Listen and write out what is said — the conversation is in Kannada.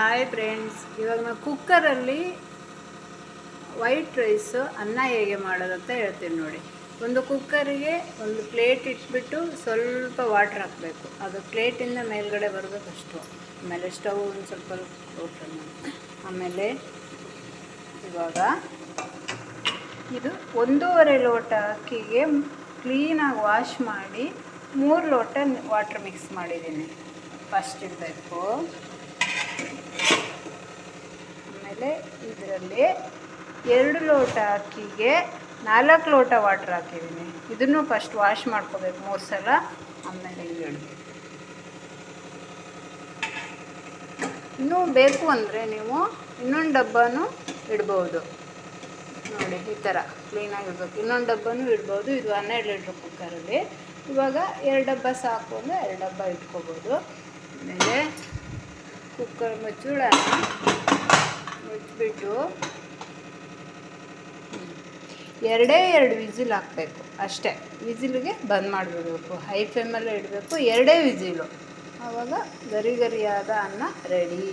ಹಾಯ್ ಫ್ರೆಂಡ್ಸ್ ಇವಾಗ ನಾವು ಕುಕ್ಕರಲ್ಲಿ ವೈಟ್ ರೈಸು ಅನ್ನ ಹೇಗೆ ಮಾಡೋದಂತ ಹೇಳ್ತೀನಿ ನೋಡಿ. ಒಂದು ಕುಕ್ಕರಿಗೆ ಒಂದು ಪ್ಲೇಟ್ ಇಟ್ಬಿಟ್ಟು ಸ್ವಲ್ಪ ವಾಟ್ರ್ ಹಾಕಬೇಕು. ಅದು ಪ್ಲೇಟಿಂದ ಮೇಲ್ಗಡೆ ಬರಬೇಕಷ್ಟು ಆಮೇಲೆ ಸ್ಟವ್ ಒಂದು ಸ್ವಲ್ಪ ಮಾಡಿ ಆಮೇಲೆ ಇವಾಗ ಇದು ಒಂದೂವರೆ ಲೋಟ ಅಕ್ಕಿಗೆ ಕ್ಲೀನಾಗಿ ವಾಶ್ ಮಾಡಿ ಮೂರು ಲೋಟ ವಾಟ್ರ್ ಮಿಕ್ಸ್ ಮಾಡಿದ್ದೀನಿ. ಫಸ್ಟ್ ಇಡಬೇಕು. ಆಮೇಲೆ ಇದರಲ್ಲಿ ಎರಡು ಲೋಟ ಅಕ್ಕಿಗೆ ನಾಲ್ಕು ಲೋಟ ವಾಟ್ರ್ ಹಾಕಿದ್ದೀನಿ. ಇದನ್ನು ಫಸ್ಟ್ ವಾಶ್ ಮಾಡ್ಕೋಬೇಕು ಮೂರು ಸಲ, ಆಮೇಲೆ ಇಡಬೇಕು ಇನ್ನೂ ಬೇಕು ಅಂದರೆ ನೀವು ಇನ್ನೊಂದು ಡಬ್ಬನೂ ಇಡ್ಬೋದು. ನೋಡಿ, ಈ ಥರ ಕ್ಲೀನಾಗಿ ಇಡ್ಬೇಕು. ಇನ್ನೊಂದು ಡಬ್ಬನೂ ಇಡ್ಬೋದು. ಇದು ಹನ್ನೆರಡು ಲೀಟ್ರ್ ಕುಕ್ಕರಲ್ಲಿ. ಇವಾಗ ಎರಡು ಡಬ್ಬ ಸಾಕು ಅಂದರೆ ಎರಡು ಡಬ್ಬ ಇಟ್ಕೋಬೋದು. ಆಮೇಲೆ ಕುಕ್ಕರ್ ಮುಚ್ಚುಳನ ಮುಚ್ಚಿಬಿಟ್ಟು ಎರಡೇ ಎರಡು ವಿಸಿಲ್ ಹಾಕಬೇಕು. ಅಷ್ಟೇ. ವಿಸಿಲ್ಗೆ ಬಂದ್ ಮಾಡಿಬಿಡ್ಬೇಕು. ಹೈ ಫ್ಲೇಮಲ್ಲೇ ಇಡಬೇಕು. ಎರಡೇ ವಿಸಿಲು. ಆವಾಗ ಗರಿ ಗರಿಯಾದ ಅನ್ನ ರೆಡಿ.